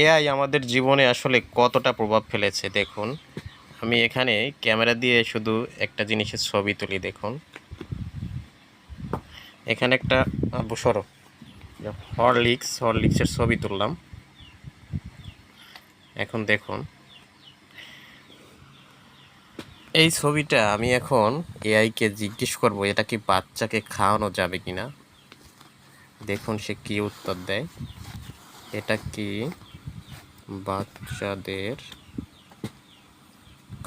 AI আমাদের জীবনে আসলে কতটা প্রভাব ফেলেছে, দেখুন। আমি এখানে ক্যামেরা দিয়ে শুধু একটা জিনিসের ছবি তুলি, দেখুন। এখানে একটা সরো। হরলিক্স, হরলিক্সের ছবি তুললাম। এখন দেখুন। এই ছবিটা আমি এখন এআইকে জিজ্ঞেস করব, এটা কি বাচ্চাকে খাওয়ানো যাবে কিনা? দেখুন সে কি উত্তর দেয়। এটা কি? বাচ্চাদের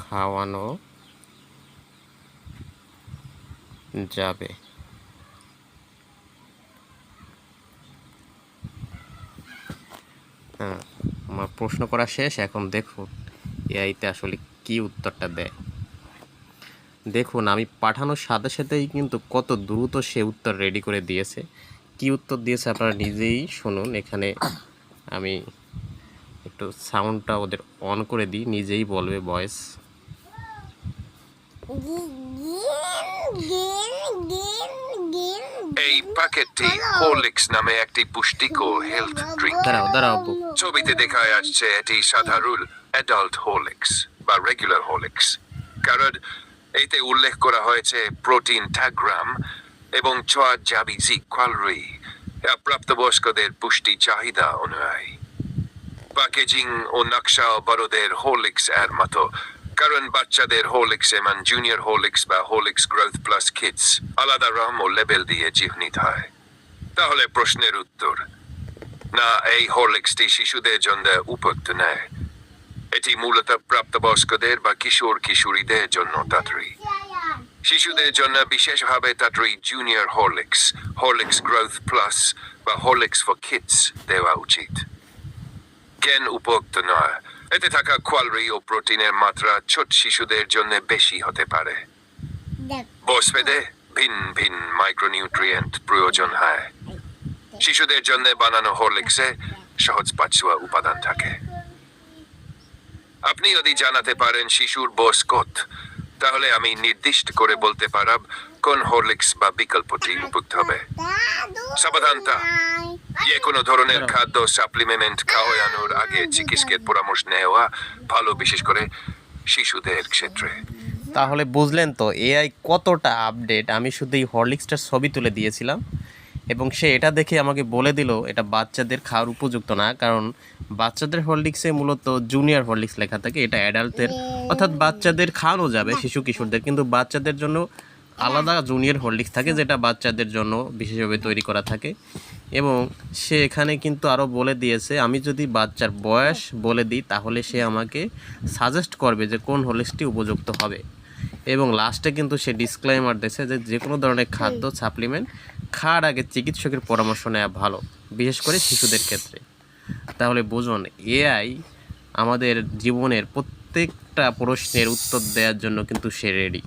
খাওয়ানো যাবে। হ্যাঁ আমার প্রশ্ন করা শেষ, এখন দেখুন এআইতে আসলে কি উত্তরটা দেয়। দেখুন, আমি পাঠানোর সাথে সাথেই কিন্তু কত দ্রুত সে উত্তর রেডি করে দিয়েছে। কি উত্তর দিয়েছে আপনারা নিজেই শুনুন, এখানে আমি একটু সাউন্ডটা ওদের অন করে দিই নিজেই বলবে ভয়েস এই প্যাকেটটি হরলিক্স নামে একটি পুষ্টিকর হেলথ ড্রিঙ্ক দাঁড়াও দাঁড়াও ছবিতে দেখা যাচ্ছে এটি সাধারণ অ্যাডাল্ট হরলিক্স বা রেগুলার হরলিক্স কারণ এতে উল্লেখ করা হয়েছে প্রোটিন ষাট গ্রাম এবং ছয় জাবিজি ক্যালোরি প্রাপ্তবয়স্কদের পুষ্টি চাহিদা অনুযায়ী। প্যাকেজিং ও নকশা বড়দের হরলিক্স এর মতো কারণ বাচ্চাদের হরলিক্স এমন জুনিয়র হরলিক্স বা হরলিক্স গ্রোথ প্লাস কিডস আলাদা রং ও লেবেল দিয়ে চিহ্নিত হয় তাহলে প্রশ্নের উত্তর না এই হরলিক্সটি শিশুদের জন্য উপযুক্ত নয় এটি মূলত প্রাপ্তবয়স্কদের বা কিশোর কিশোরীদের জন্য তাড়াতাড়ি শিশুদের জন্য বিশেষভাবে তাড়াতাড়ি junior Horlicks Horlicks growth plus বা হরলিক্স ফর কিডস দেওয়া উচিত জ্ঞান উপযুক্ত নয়। এতে থাকা ক্যালোরি ও প্রোটিনের মাত্রা ছোট শিশুদের জন্য বেশি হতে পারে। বসবেদে ভিন্ন ভিন্ন মাইক্রোনিউট্রিয়েন্ট প্রয়োজন হয়। শিশুদের জন্য বানানো হরলিক্সে সহজ পাচুয়া উপাদান থাকে। আপনি যদি জানাতে পারেন শিশুর বয়স কত তাহলে আমি নির্দিষ্ট করে বলতে পারব কোন হরলিক্স বা বিকল্পটি উপযুক্ত হবে। সাবধানতা। যে কোনো ধরনের খাদ্য সাপ্লিমেন্ট খাওয়ানোর আগে চিকিৎসকের পরামর্শ নেওয়া ভালো, বিশেষ করে শিশুদের ক্ষেত্রে। তাহলে বুঝলেন তো, এআই কতটা আপডেট আমি শুধু এই হরলিক্সটার ছবি তুলে দিয়েছিলাম এবং সে এটা দেখে আমাকে বলে দিল, এটা বাচ্চাদের খাওয়ার উপযুক্ত না, কারণ বাচ্চাদের হরলিক্সে মূলত জুনিয়র হরলিক্স লেখা থাকে, এটা অ্যাডাল্টের অর্থাৎ বাচ্চাদের খাওয়ানো যাবে, শিশু কিশোরদের, কিন্তু বাচ্চাদের জন্য আলাদা জুনিয়র হরলিক্স থাকে, যেটা বাচ্চাদের জন্য বিশেষভাবে তৈরি করা থাকে। এবং সে এখানে কিন্তু আরও বলে দিয়েছে আমি যদি বাচ্চার বয়স বলে দিই তাহলে সে আমাকে সাজেস্ট করবে যে কোন হরলিক্সটি উপযুক্ত হবে। এবং লাস্টে কিন্তু সে ডিসক্লাইমার দিয়েছে যে যে কোনো ধরনের খাদ্য সাপ্লিমেন্ট খাওয়ার আগে চিকিৎসকের পরামর্শ নেওয়া ভালো বিশেষ করে শিশুদের ক্ষেত্রে। তাহলে বুঝুন এআই আমাদের জীবনের প্রত্যেকটা প্রশ্নের উত্তর দেওয়ার জন্য কিন্তু সে রেডি